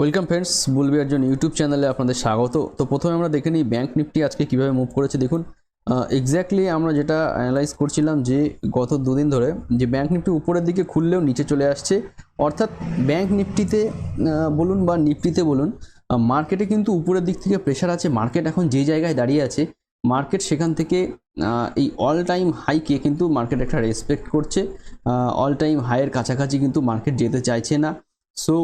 Welcome friends, বুলবি একজন YouTube চ্যানেলে আপনাদের স্বাগত। তো প্রথমে আমরা দেখে নিই ব্যাঙ্ক নিফটি আজকে কীভাবে মুভ করেছে। দেখুন এক্স্যাক্টলি আমরা যেটা অ্যানালাইজ করছিলাম যে গত দুদিন ধরে যে ব্যাঙ্ক নিফটি উপরের দিকে খুললেও নিচে চলে আসছে। অর্থাৎ ব্যাঙ্ক নিফটিতে বলুন বা নিফটিতে বলুন মার্কেটে কিন্তু উপরের দিক থেকে প্রেশার আছে। মার্কেট এখন যে জায়গায় দাঁড়িয়ে আছে মার্কেট সেখান থেকে এই অল টাইম হাইকে কিন্তু মার্কেট একটা রেসপেক্ট করছে। অল টাইম হাইয়ের কাছাকাছি কিন্তু মার্কেট যেতে চাইছে না। সো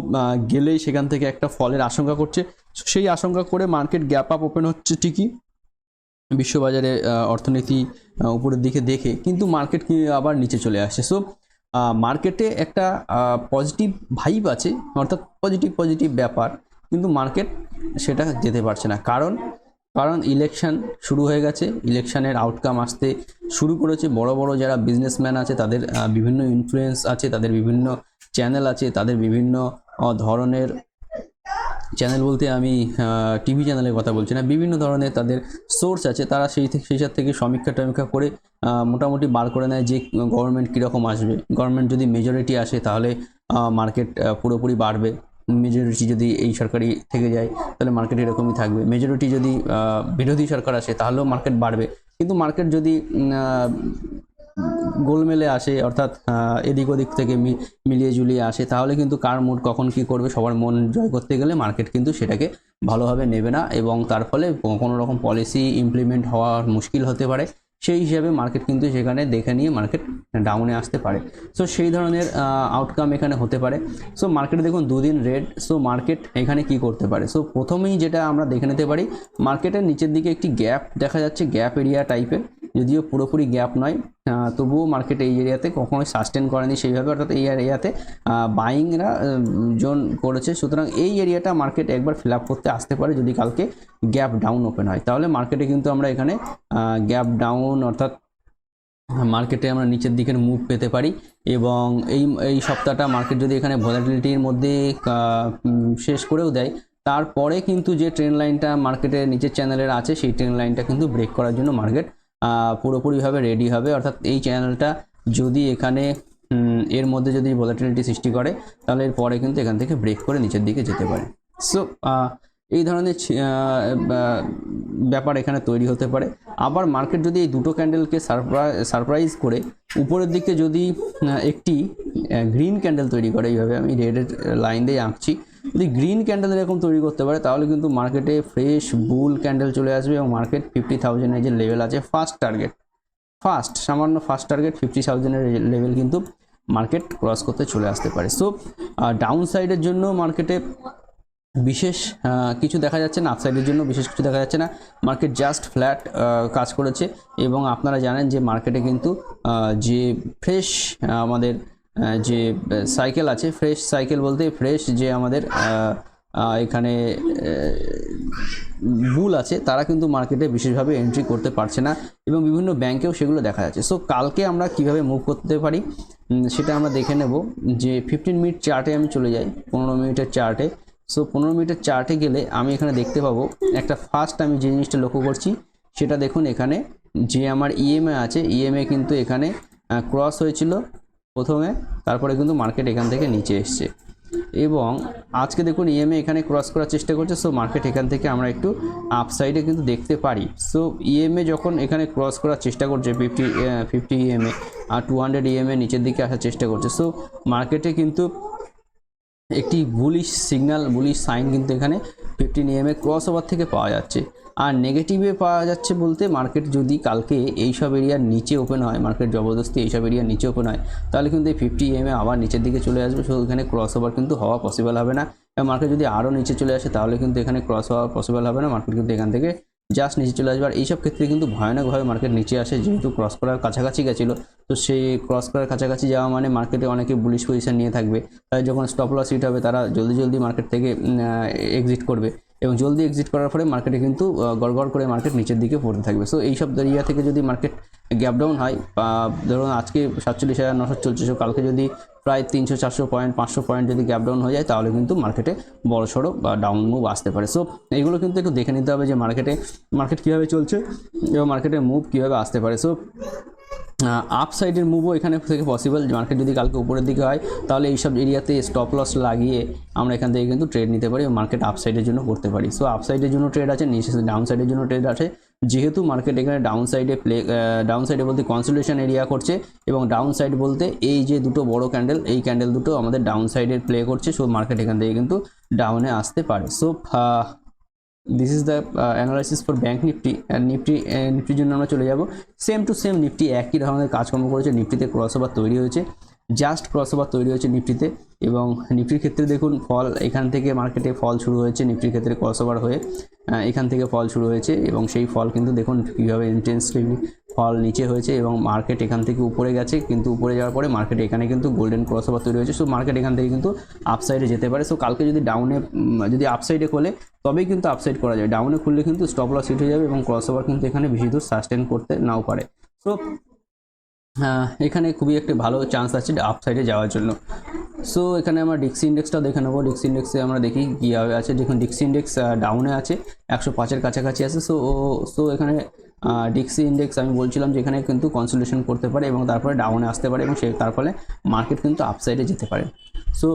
গেলেই সেখান থেকে একটা ফলের আশঙ্কা করছে। সেই আশঙ্কা করে মার্কেট গ্যাপ আপ ওপেন হচ্ছে ঠিকই, বিশ্ববাজারে অর্থনীতি উপরের দিকে দেখে, কিন্তু মার্কেট আবার নিচে চলে আসছে। সো মার্কেটে একটা পজিটিভ ভাইব আছে, অর্থাৎ পজিটিভ পজিটিভ ব্যাপার, কিন্তু মার্কেট সেটা যেতে পারছে না। কারণ কারণ ইলেকশন শুরু হয়ে গেছে ইলেকশনের আউটকাম আসতে শুরু করেছে। বড় বড় যারা বিজনেসম্যান আছে, তাদের বিভিন্ন ইনফ্লুয়েন্স আছে, তাদের বিভিন্ন চ্যানেল আছে, তাদের বিভিন্ন ধরনের চ্যানেল বলতে আমি টিভি চ্যানেলের কথা বলছি না, বিভিন্ন ধরনের তাদের সোর্স আছে, তারা সেই সেই সাথে থেকে সমীক্ষা টমীক্ষা করে মোটামুটি বার করে নেয় যে গভর্নমেন্ট কীরকম আসবে। গভর্নমেন্ট যদি মেজরিটি আসে তাহলে মার্কেট পুরোপুরি বাড়বে। মেজরিটি যদি এই সরকারি থেকে যায়, তাহলে মার্কেট এরকমই থাকবে। মেজরিটি যদি বিরোধী সরকার আসে তাহলেও মার্কেট বাড়বে। কিন্তু মার্কেট যদি গোলমেলে আসে, অর্থাৎ এদিক ওদিক থেকে মিলিয়ে ঝুলিয়ে আসে, তাহলে কিন্তু কার মুড কখন কি করবে, সবার মন জয় করতে গেলে মার্কেট কিন্তু সেটাকে ভালোভাবে নেবে না এবং তার ফলে কোনো রকম পলিসি ইমপ্লিমেন্ট হওয়া মুশকিল হতে পারে। সেই হিসাবে মার্কেট কিন্তু সেখানে দেখে নিয়ে মার্কেট ডাউনে আসতে পারে। সো সেই ধরনের আউটকাম এখানে হতে পারে। সো মার্কেটে দেখুন দুদিন রেড সো মার্কেট এখানে কি করতে পারে? সো প্রথমেই যেটা আমরা দেখে নিতে পারি মার্কেটের নিচের দিকে একটি গ্যাপ দেখা যাচ্ছে গ্যাপ এরিয়া টাইপের যদিও পুরোপুরি গ্যাপ নয় তবুও মার্কেট এই এরিয়াতে কখনোই সাস্টেন করেনি সেইভাবে, অর্থাৎ এই এরিয়াতে বাইংরা জোন করেছে। সুতরাং এই এরিয়াটা মার্কেট একবার ফিল করতে আসতে পারে যদি কালকে গ্যাপ ডাউন ওপেন হয়। তাহলে মার্কেটে কিন্তু আমরা এখানে গ্যাপ ডাউন অর্থাৎ মার্কেটে আমরা নিচের দিকের মুভ পেতে পারি এবং এই এই সপ্তাহটা মার্কেট যদি এখানে ভলাটিলিটির মধ্যে শেষ করেও দেয়, তারপরে কিন্তু যে ট্রেন লাইনটা মার্কেটের নিচের চ্যানেলের আছে, সেই ট্রেন লাইনটা কিন্তু ব্রেক করার জন্য মার্কেট পুরোপুরিভাবে রেডি হবে। অর্থাৎ এই চ্যানেলটা যদি এখানে এর মধ্যে যদি ভলাটিলিটি সৃষ্টি করে, তাহলে এর পরে কিন্তু এখান থেকে ব্রেক করে নিচের দিকে যেতে পারে। সো এই ধরনের ব্যাপার এখানে তৈরি হতে পারে। আবার মার্কেট যদি এই দুটো ক্যান্ডেলকে সারপ্রাইজ করে, উপরের দিকে যদি একটি গ্রিন ক্যান্ডেল তৈরি করে, এইভাবে আমি রেডের লাইন দিয়ে আঁকছি। যদি গ্রিন ক্যান্ডেল এরকম তৈরি করতে পারে, তাহলে কিন্তু মার্কেটে ফ্রেশ বুল ক্যান্ডেল চলে আসবে এবং মার্কেট ফিফটি থাউজেন্ডের যে লেভেল আছে ফার্স্ট টার্গেট ফার্স্ট সামান্য ফার্স্ট টার্গেট ফিফটি থাউজেন্ডের লেভেল কিন্তু মার্কেট ক্রস করতে চলে আসতে পারে। সো ডাউন সাইডের জন্য মার্কেটে বিশেষ কিছু দেখা যাচ্ছে না আপসাইডের জন্য বিশেষ কিছু দেখা যাচ্ছে না। মার্কেট জাস্ট ফ্ল্যাট কাজ করেছে এবং আপনারা জানেন যে মার্কেটে কিন্তু যে ফ্রেশ আমাদের যে সাইকেল আছে ফ্রেশ সাইকেল বলতে ফ্রেশ যে আমাদের এখানে বুল আছে, তারা কিন্তু মার্কেটে বিশেষভাবে এন্ট্রি করতে পারছে না এবং বিভিন্ন ব্যাংকেও সেগুলো দেখা যাচ্ছে। সো কালকে আমরা কীভাবে মুভ করতে পারি? সেটা আমরা দেখে নেব যে ফিফটিন মিনিট চার্টে আমি চলে যাই, পনেরো মিনিটের চার্টে সো পনেরো মিনিটের চার্টে গেলে আমি এখানে দেখতে পাবো একটা ফার্স্ট আমি যে জিনিসটা লক্ষ্য করছি, সেটা দেখুন এখানে যে আমার ইএমএ আছে ইএমএ কিন্তু এখানে ক্রস হয়েছিল। প্রথমে, তারপরে কিন্তু মার্কেট এখান থেকে নিচে এসছে। এবং আজকে দেখুন ইএমএ এখানে ক্রস করার চেষ্টা করছে সো মার্কেট এখান থেকে আমরা একটু আপসাইডে কিন্তু দেখতে পারি। সো ইএমএ যখন এখানে ক্রস করার চেষ্টা করছে ফিফটি ফিফটি ইএমএ আর টু হান্ড্রেড ইএমএ নিচের দিকে আসার চেষ্টা করছে সো মার্কেটে কিন্তু একটি বুলিশ সিগন্যাল বুলিশ সাইন কিন্তু এখানে ফিফটিন ইএমএ ক্রস ওভার থেকে পাওয়া যাচ্ছে। আর নেগেটিভে পাওয়া যাচ্ছে বলতে মার্কেট যদি কালকে এইসব এরিয়ার নিচে ওপেন হয় মার্কেট জবরদস্তি এইসব এরিয়ার নিচে ওপেন হয়, তাহলে কিন্তু এই ফিফটি ইএমএ আবার নিচের দিকে চলে আসবে। সো এখানে ক্রস ওভার কিন্তু হওয়া পসিবল হবে না। মার্কেট যদি আরও নিচে চলে আসে, তাহলে কিন্তু এখানে ক্রস হওয়া পসিবল হবে না। মার্কেট কিন্তু এখান থেকে জাস্ট নিচে চলে আসবে। আর এইসব ক্ষেত্রে কিন্তু ভয়ানকভাবে মার্কেট নিচে আসে, যেহেতু ক্রস করার কাছাকাছি গেছিল, তো সেই ক্রস করার কাছাকাছি যাওয়া মানে মার্কেটে অনেকে বুলিশ পজিশন নিয়ে থাকবে। তাই যখন স্টপ লস হিট হবে, তারা জলদি জলদি মার্কেট থেকে এক্সিট করবে। এবং জলদি এক্সিট করার ফলে মার্কেটে কিন্তু গড়গড় করে মার্কেট নিচের দিকে পড়তে থাকবে। সো এইসব এরিয়া থেকে যদি মার্কেট গ্যাপ ডাউন হয় ধরুন আজকে সাতচল্লিশ হাজার, নশো চলছে। কালকে যদি প্রায় তিনশো, চারশো পয়েন্ট পাঁচশো পয়েন্ট যদি গ্যাপ ডাউন হয়ে যায়, তাহলে কিন্তু মার্কেটে বড় সড়ো বা ডাউন মুভ আসতে পারে। সো এইগুলো কিন্তু একটু দেখে নিতে হবে যে মার্কেটে মার্কেট কীভাবে চলছে এবং মার্কেটের মুভ কীভাবে আসতে পারে। সো আপ সাইডের মুভও এখানে থেকে পসিবল মার্কেট যদি কালকে উপরের দিকে হয়, তাহলে এইসব এরিয়াতে স্টপ লস লাগিয়ে আমরা এখান থেকে কিন্তু ট্রেড নিতে পারি মার্কেট আপ সাইডের জন্য করতে পারি। সো আপ সাইডের জন্য ট্রেড আছে, নিচে ডাউন সাইডের জন্য ট্রেড আছে। যেহেতু মার্কেট এখানে ডাউন সাইডে প্লে ডাউন সাইডে বলতে কনসোলেশন এরিয়া করছে এবং ডাউন সাইড বলতে এই যে দুটো বড় ক্যান্ডেল এই ক্যান্ডেল দুটো আমাদের ডাউন সাইডে প্লে করছে। সো মার্কেট এখান থেকে কিন্তু ডাউনে আসতে পারে। So this is the analysis for bank nifty nifty নিফটির জন্য আমরা চলে যাব। সেম টু সেম নিফটি একই ধরনের কাজকর্ম করেছে নিফটিতে ক্রস ওভার তৈরি হয়েছে। জাস্ট ক্রস তৈরি হয়েছে নিফটিতে এবং নিফটির ক্ষেত্রে দেখুন, ফল এখান থেকে মার্কেটে ফল শুরু হয়েছে নিফটির ক্ষেত্রে ক্রস হয়ে এখান থেকে ফল শুরু হয়েছে এবং সেই ফল কিন্তু দেখুন কীভাবে ইন্টেন্সলি ফল নিচে হয়েছে এবং মার্কেট এখান থেকে উপরে গেছে, কিন্তু উপরে যাওয়ার পরে মার্কেট এখানে কিন্তু গোল্ডেন ক্রস ওভার তৈরি হয়েছে। সো মার্কেট এখান থেকে কিন্তু আপসাইডে যেতে পারে। সো কালকে যদি ডাউনে যদি আপসাইডে খোলে, তবেই কিন্তু আপসাইড করা যায়। ডাউনে খুললে কিন্তু স্টপ লস হিট হয়ে যাবে এবং ক্রস ওভার কিন্তু এখানে বেশি দূর সাস্টেন করতে নাও পারে। সো এখানে খুবই একটা ভালো চান্স আছে আপসাইডে যাওয়ার জন্য। সো এখানে আমরা ডিক্সি ইন্ডেক্সটা দেখে নেব। ডিক্সি ইন্ডেক্সে আমরা দেখি কীভাবে আছে। দেখুন ডিক্সি ইন্ডেক্স ডাউনে আছে। একশো পাঁচের কাছাকাছি আছে। সো সো এখানে ডিক্সি ইন্ডেক্স আমি বলছিলাম যে এখানে কিন্তু কনসোলেশন করতে পারে এবং তারপরে ডাউনে আসতে পারে এবং সে তার ফলে মার্কেট কিন্তু আপসাইডে যেতে পারে। সো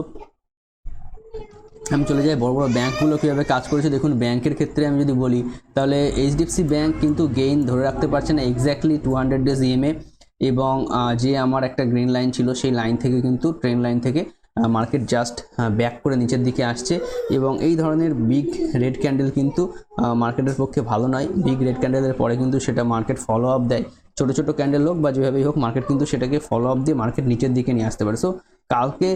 আমি চলে যাই বড় বড় ব্যাঙ্কগুলো কীভাবে কাজ করেছে। দেখুন, ব্যাংকের ক্ষেত্রে আমি যদি বলি, তাহলে এইচডিএফসি ব্যাংক কিন্তু গেইন ধরে রাখতে পারছে না exactly two hundred days EMA এবং যে আমার একটা গ্রিন লাইন ছিল, সেই লাইন থেকে কিন্তু ট্রেন লাইন থেকে মার্কেট জাস্ট ব্যাক করে নিচের দিকে আসছে এবং এই ধরনের বিগ রেড ক্যান্ডেল কিন্তু মার্কেটের পক্ষে ভালো নয়। বিগ রেড ক্যান্ডেলের পরে কিন্তু সেটা মার্কেট ফলো আপ দেয়। ছোটো ছোটো ক্যান্ডেল হোক বা যেভাবেই হোক মার্কেট কিন্তু সেটাকে ফলো আপ দিয়ে মার্কেট নিচের দিকে নিয়ে আসতে পারে। সো কালকে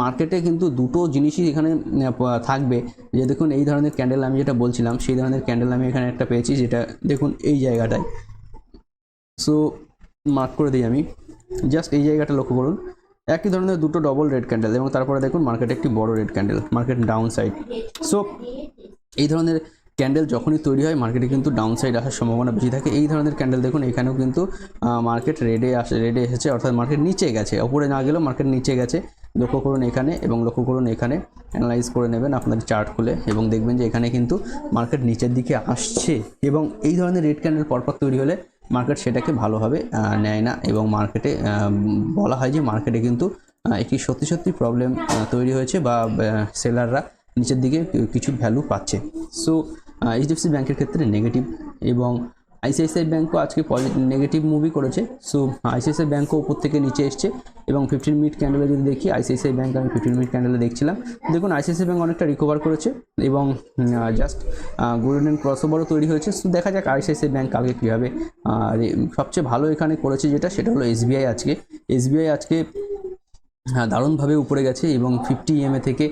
মার্কেটে কিন্তু দুটো জিনিসই এখানে থাকবে। যে দেখুন, এই ধরনের ক্যান্ডেল আমি যেটা বলছিলাম, সেই ধরনের ক্যান্ডেল আমি এখানে একটা পেয়েছি, যেটা দেখুন এই জায়গাটায়। সো মার্ক করে দিই আমি। জাস্ট এই জায়গাটা লক্ষ্য করুন। একই ধরনের দুটো ডবল রেড ক্যান্ডেল এবং তারপরে দেখুন মার্কেটে একটি বড় red candle market down side so এই ধরনের ক্যান্ডেল যখনই তৈরি হয় মার্কেটে কিন্তু ডাউন সাইড আসার সম্ভাবনা বেশি থাকে। এই ধরনের ক্যান্ডেল দেখুন, এখানেও কিন্তু মার্কেট রেডে আসে রেডে এসেছে, অর্থাৎ মার্কেট নিচে গেছে। ওপরে না গেলেও মার্কেট নিচে গেছে। লক্ষ্য করুন এখানে এবং লক্ষ্য করুন এখানে। অ্যানালাইজ করে নেবেন আপনার চার্ট খুলে এবং দেখবেন যে এখানে কিন্তু মার্কেট নিচের দিকে আসছে এবং এই ধরনের রেড ক্যান্ডেল পরপর তৈরি হলে মার্কেট সেটাকে ভালোভাবে নেয় না এবং মার্কেটে বলা হয় যে মার্কেটে কিন্তু একটি সত্যি সত্যি প্রবলেম তৈরি হয়েছে বা সেলাররা নিচের দিকে কিছু ভ্যালু পাচ্ছে। সো এইচডিএফসি ব্যাংকের ক্ষেত্রে নেগেটিভ এবং আইসিআইসিআই ব্যাঙ্কও আজকে নেগেটিভ মুভি করেছে। সো আইসিআইসিআই ব্যাঙ্কও উপর থেকে নিচে এসছে এবং ফিফটিন মিনিট ক্যান্ডেলে যদি দেখি আইসিআইসিআই ব্যাঙ্ক আমি ফিফটিন মিনিট ক্যান্ডেলে দেখছিলাম। দেখুন আইসিআইসিআই ব্যাঙ্ক অনেকটা রিকভার করেছে এবং জাস্ট গোল্ডেন ক্রস ওভারও তৈরি হয়েছে। সো দেখা যাক আইসিআইসিআই ব্যাঙ্ক আগে কীভাবে সবচেয়ে ভালো এখানে করেছে যেটা, সেটা হলো এসবিআই আজকে। এসবিআই আজকে হ্যাঁ দারুণভাবে উপরে গেছে এবং ফিফটি এমএ থেকে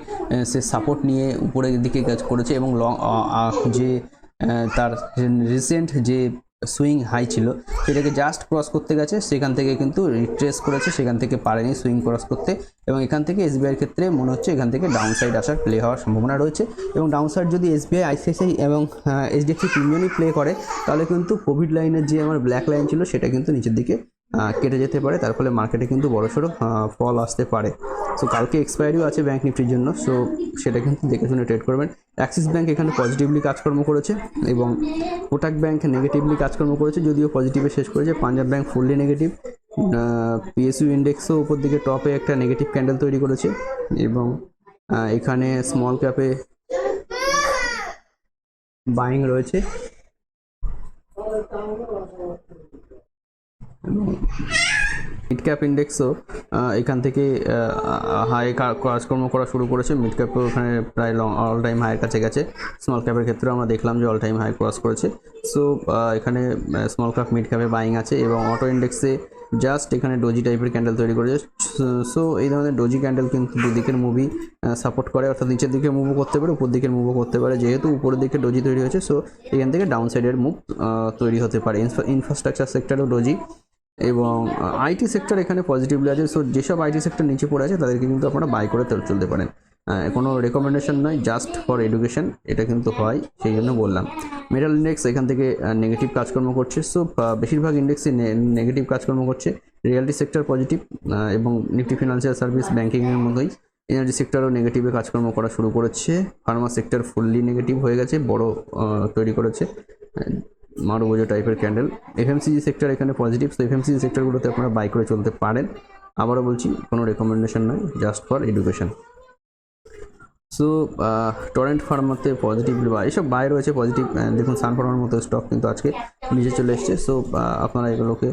সে সাপোর্ট নিয়ে উপরের দিকে কাজ করেছে এবং লং যে তার রিসেন্ট যে সুইং হাই ছিল, সেটাকে জাস্ট ক্রস করতে গেছে, সেখান থেকে কিন্তু রিট্রেস করেছে, সেখান থেকে পারেনি সুইং ক্রস করতে এবং এখান থেকে এসবিআইয়ের ক্ষেত্রে মনে হচ্ছে এখান থেকে ডাউন সাইড আসার প্লে হওয়ার সম্ভাবনা রয়েছে এবং ডাউন সাইড যদি এসবিআই আইসিআইসিআই এবং এইচডিএফসি তিনজনই প্লে করে, তাহলে কিন্তু কোভিড লাইনের যে আমার ব্ল্যাক লাইন ছিল, সেটা কিন্তু নিচের দিকে কেটে যেতে পারে। তার ফলে মার্কেটে কিন্তু বড়সড় ফল আসতে পারে। সো কালকে এক্সপায়ারিও আছে ব্যাঙ্ক নিফটির জন্য। সো সেটা কিন্তু দেখে শুনে ট্রেড করবেন। অ্যাক্সিস ব্যাঙ্ক এখানে পজিটিভলি কাজকর্ম করেছে এবং কোটাক ব্যাঙ্ক নেগেটিভলি কাজকর্ম করেছে, যদিও পজিটিভে শেষ করেছে। Punjab bank fully negative PSU ইন্ডেক্সও উপর দিকে টপে একটা নেগেটিভ ক্যান্ডেল তৈরি করেছে এবং এখানে স্মল ক্যাপে বাইং রয়েছে। মিড ক্যাপ ইন্ডেক্সও এখান থেকে হাই কাজকর্ম করা শুরু করেছে। মিড ক্যাপও ওখানে প্রায় লং অল টাইম হাইয়ের কাছে গেছে। স্মল ক্যাপের ক্ষেত্রেও আমরা দেখলাম যে অল টাইম হাই ক্রস করেছে। সো এখানে স্মল ক্যাপ মিড ক্যাপে বাইং আছে এবং অটো ইন্ডেক্সে জাস্ট এখানে ডোজি টাইপের ক্যান্ডেল তৈরি করেছে। সো এই ধরনের ডোজি ক্যান্ডেল কিন্তু দুদিকের মুভি সাপোর্ট করে। অর্থাৎ নিচের দিকে মুভও করতে পারে, উপর দিকের মুভও করতে পারে। যেহেতু উপরের দিকে ডোজি তৈরি হয়েছে সো এখান থেকে ডাউন সাইডের মুভ তৈরি হতে পারে। ইনফ্রাস্ট্রাকচার সেক্টরেও ডোজি এবং আইটি সেক্টর এখানে পজিটিভলি আছে সো যেসব আইটি সেক্টর নিচে পড়ে আছে, তাদেরকে কিন্তু আপনারা বাই করে চল- চলতে পারেন। কোনো রেকমেন্ডেশন নয় জাস্ট ফর এডুকেশন এটা কিন্তু হয়, সেই জন্য বললাম। মেটাল ইন্ডেক্স এখান থেকে নেগেটিভ কাজকর্ম করছে। সো বেশিরভাগ ইন্ডেক্সই নেগেটিভ কাজকর্ম করছে। রিয়ালিটি সেক্টর পজিটিভ এবং নিফটি ফিনান্সিয়াল সার্ভিস ব্যাঙ্কিংয়ের মতোই। এনার্জি সেক্টরও নেগেটিভে কাজকর্ম করা শুরু করেছে। ফার্মা সেক্টর ফুললি নেগেটিভ হয়ে গেছে, বড় তৈরি করেছে। মারুবোজো টাইপের ক্যান্ডেল এফএমসিজি সেক্টর এখানে পজিটিভ তো এফএমসিজি সেক্টরগুলোতে আপনারা বাই করে চলতে পারেন। আবারও বলছি, কোনো রেকমেন্ডেশন নয় just for education so Torrent ফার্মাতে positive বা এসব বাই রয়েছে পজিটিভ দেখুন সান ফার্মার মতো স্টক কিন্তু আজকে নিচে চলে এসছে। সো আপনারা এগুলোকে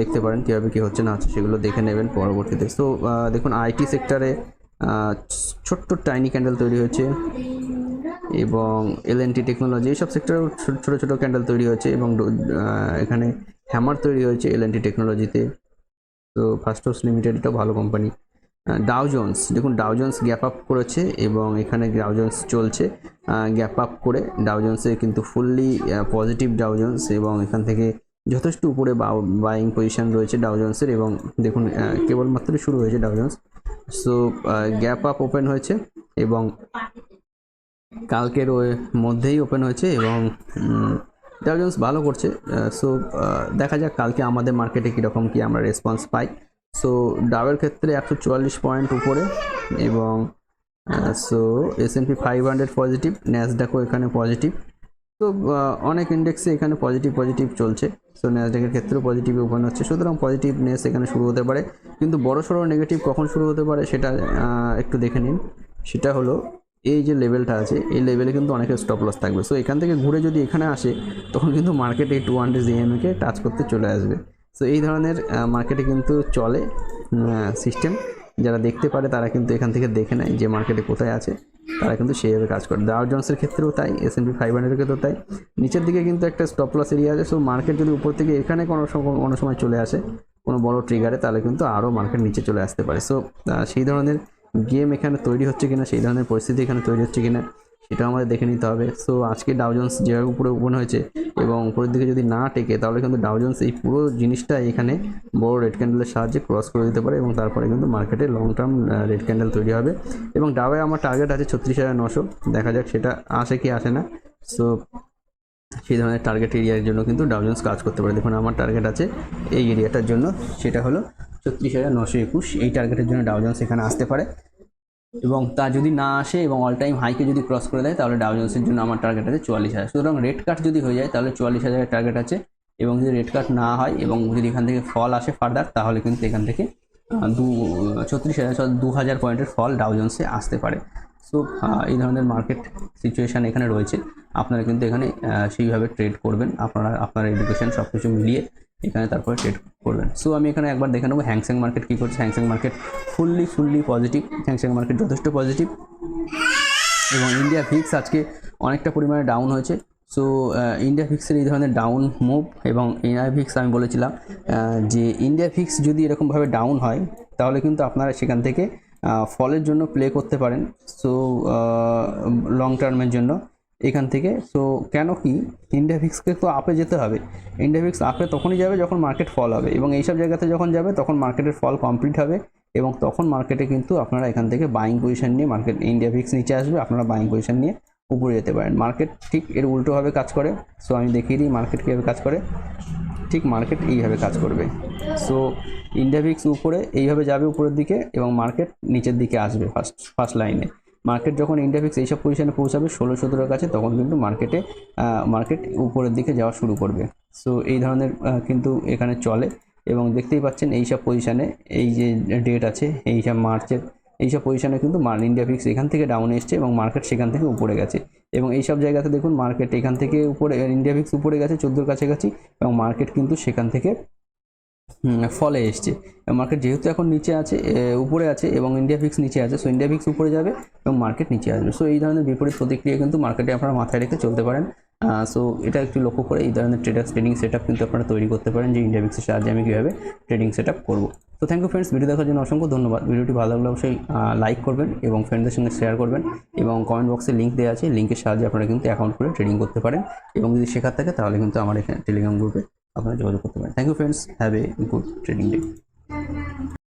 দেখতে পারেন, কীভাবে কী হচ্ছে, না হচ্ছে, সেগুলো দেখে নেবেন পরবর্তীতে। সো দেখুন আইটি সেক্টরে ছোট্ট টাইনি ক্যান্ডেল তৈরি হয়েছে। এবং এল এন টি টেকনোলজি এইসব সেক্টরেও ছোটো ছোটো ক্যান্ডেল তৈরি হয়েছে এবং এখানে হ্যামার তৈরি হয়েছে এল এন টি টেকনোলজিতে তো। ফার্স্টস লিমিটেড এটাও ভালো কোম্পানি ডাও জোন্স দেখুন ডাও জোন্স গ্যাপ আপ করেছে এবং এখানে ডাও জোন্স চলছে। গ্যাপ আপ করে ডাও জোন্সে কিন্তু ফুললি পজিটিভ ডাও জোন্স এবং এখান থেকে যথেষ্ট উপরে বাইং পজিশন রয়েছে ডাও জোন্সের এবং দেখুন কেবলমাত্র শুরু হয়েছে Dow Jones so gap up open হয়েছে এবং কালকের মধ্যেই ওপেন হয়েছে এবং ডাও ভালো করছে। সো দেখা যাক কালকে আমাদের মার্কেটে কীরকম কি আমরা রেসপন্স পাই। সো ডাবের ক্ষেত্রে একশো চুয়াল্লিশ পয়েন্ট উপরে এবং so S N P five hundred positive ন্যাসডাকও এখানে পজিটিভ তো অনেক ইন্ডেক্সে এখানে পজিটিভ পজিটিভ চলছে। সো ন্যাসডাকের ক্ষেত্রেও পজিটিভ ওপেন হচ্ছে। সুতরাং পজিটিভনেস এখানে শুরু হতে পারে। কিন্তু বড় সড়ো নেগেটিভ কখন শুরু হতে পারে সেটা একটু দেখে নিন। সেটা হলো এই যে লেভেলটা আছে, এই লেভেলে কিন্তু অনেকের স্টপ লস থাকবে। সো এখান থেকে ঘুরে যদি এখানে আসে, তখন কিন্তু মার্কেট এই টু হান্ড্রেড জিএমকে টাচ করতে চলে আসবে। সো এই ধরনের মার্কেটে কিন্তু চলে সিস্টেম যারা দেখতে পারে, তারা কিন্তু এখান থেকে দেখে নেয় যে মার্কেটে কোথায় আছে। তারা কিন্তু সেইভাবে কাজ করে। ডাও জন্সের ক্ষেত্রেও তাই এস এন পি ফাইভ হান্ড্রেডের ক্ষেত্রেও তাই। নিচের দিকে কিন্তু একটা স্টপ লস এরিয়া আছে। সো মার্কেট যদি উপর থেকে এখানে কোনো কোনো সময় চলে আসে, কোনো বড় ট্রিগারে তাহলে কিন্তু আরও মার্কেট নিচে চলে আসতে পারে। সো সেই ধরনের গেম এখানে তৈরি হচ্ছে কিনা, সেই ধরনের পরিস্থিতি এখানে তৈরি হচ্ছে কিনা, সেটাও আমাদের দেখে নিতে হবে। সো আজকে ডাউজন্স যেভাবে উপরে ওপেন হয়েছে এবং উপরের দিকে যদি না টেকে, তাহলে কিন্তু ডাউজন্স এই পুরো জিনিসটা এখানে বড় রেড ক্যান্ডেলের সাহায্যে ক্রস করে দিতে পারে এবং তারপরে কিন্তু মার্কেটে লং টার্ম রেড ক্যান্ডেল তৈরি হবে। এবং ডাবে আমার টার্গেট আছে ছত্রিশ হাজার নশো, দেখা যাক সেটা আসে কি আসে না। সো সেই ধরনের টার্গেট এরিয়ার জন্য কিন্তু ডাউজন্স কাজ করতে পারে। দেখুন, আমার টার্গেট আছে এই এরিয়াটার জন্য, সেটা হলো ছত্রিশ হাজার নশো একুশ। এই টার্গেটের জন্য ডাউজন্স এখানে আসতে পারে। এবং তা যদি না আসে এবং অল টাইম হাইকে যদি ক্রস করে দেয়, তাহলে ডাউজন্সের জন্য আমার টার্গেট আছে চুয়াল্লিশ হাজার। সুতরাং রেড কাট যদি হয়ে যায়, তাহলে চুয়াল্লিশ হাজারের টার্গেট আছে। এবং যদি রেড কাট না হয় এবং যদি এখান থেকে ফল আসে ফার্দার তাহলে কিন্তু এখান থেকে দু, ছত্রিশ হাজার দু হাজার পয়েন্টের ফল ডাউজন্সে আসতে পারে। সো এই ধরনের মার্কেট সিচুয়েশান এখানে রয়েছে। আপনারা কিন্তু এখানে সেইভাবে ট্রেড করবেন। আপনারা, আপনার এডুকেশন সব কিছু মিলিয়ে এখানে তারপরে ট্রেড করবেন সো আমি এখানে একবার দেখে নেব হ্যাংসেং মার্কেট কী করছে। Hang Seng market fully fully positive Hang Seng market যথেষ্ট পজিটিভ এবং ইন্ডিয়া ফিক্স আজকে অনেকটা পরিমাণে ডাউন হয়েছে। সো ইন্ডিয়া ফিক্সের এই ধরনের ডাউন মুভ এবং ইন্ডিয়া ফিক্স আমি বলেছিলাম যে ইন্ডিয়া ফিক্স যদি এরকমভাবে ডাউন হয়, তাহলে কিন্তু আপনারা সেখান থেকে ফলের জন্য প্লে করতে পারেন। সো লং টার্মের জন্য। এখান থেকে। সো কেন কি? ইন্ডিয়া ফিক্সকে তো আপে যেতে হবে। ইন্ডিয়া ফিক্স আপে তখনই যাবে যখন মার্কেট ফল হবে। এবং এইসব জায়গাতে যখন যাবে, তখন মার্কেটের ফল কমপ্লিট হবে। এবং তখন মার্কেটে কিন্তু আপনারা এখান থেকে বাইং পজিশন নিয়ে মার্কেট ইন্ডিয়া ফিক্স নিচে আসবে। আপনারা বাইং পজিশন নিয়ে উপরে যেতে পারেন। মার্কেট ঠিক এর উল্টোভাবে কাজ করে। সো আমি দেখিয়ে দিই মার্কেট কীভাবে কাজ করে। ঠিক মার্কেট এইভাবে কাজ করবে। সো ইন্ডিয়া ভিক্স উপরে এইভাবে যাবে উপরের দিকে এবং মার্কেট নিচের দিকে আসবে ফার্স্ট ফার্স্ট লাইনে মার্কেট যখন ইন্ডিয়া ভিক্স এইসব পজিশনে পৌঁছাবে, ষোলো সতেরোর কাছে তখন কিন্তু মার্কেটে মার্কেট উপরের দিকে যাওয়া শুরু করবে। সো এই ধরনের কিন্তু এখানে চলে। এবং দেখতেই পাচ্ছেন এইসব পজিশনে এই যে ডেট আছে, এইসব মার্চের এইসব পজিশনে কিন্তু ইন্ডিয়া ফিক্স এখান থেকে ডাউনে এসছে এবং মার্কেট সেখান থেকে উপরে গেছে। এবং এইসব জায়গাতে দেখুন মার্কেট এখান থেকে উপরে ইন্ডিয়া ফিক্স উপরে গেছে, চোদ্দোর কাছাকাছি এবং মার্কেট কিন্তু সেখান থেকে ফলে এসছে। মার্কেট যেহেতু এখন নিচে আছে উপরে আছে এবং ইন্ডিয়া ফিক্স নিচে আছে সো ইন্ডিয়া ফিক্স উপরে যাবে এবং মার্কেট নিচে আসবে। সো এই ধরনের বিপরীত প্রতিক্রিয়া কিন্তু মার্কেটে আপনারা মাথায় রেখে চলতে পারেন। সো এটা একটু লক্ষ্য করে এই ধরনের ট্রেডার্স ট্রেডিং সেট কিন্তু আপনারা তৈরি করতে পারেন যে ইন্ডিয়া ফিক্সের সাহায্যে আমি কীভাবে ট্রেডিং সেট আপ করব। তো থ্যাংক ইউ ফ্রেন্ডস ভিডিও দেখার জন্য অসংখ্য ধন্যবাদ। ভিডিওটি ভালো লাগলে অবশ্যই লাইক করবেন এবং ফ্রেন্ডদের সঙ্গে শেয়ার করবেন এবং কমেন্ট বক্সে লিঙ্ক দেওয়া আছে। লিঙ্কের সাহায্যে আপনারা কিন্তু অ্যাকাউন্ট করে ট্রেডিং করতে পারেন এবং যদি শেখার থাকে তাহলে কিন্তু আমার এখানে টেলিগ্রাম গ্রুপে আপনারা যোগাযোগ করতে পারেন। Thank you friends have a good trading day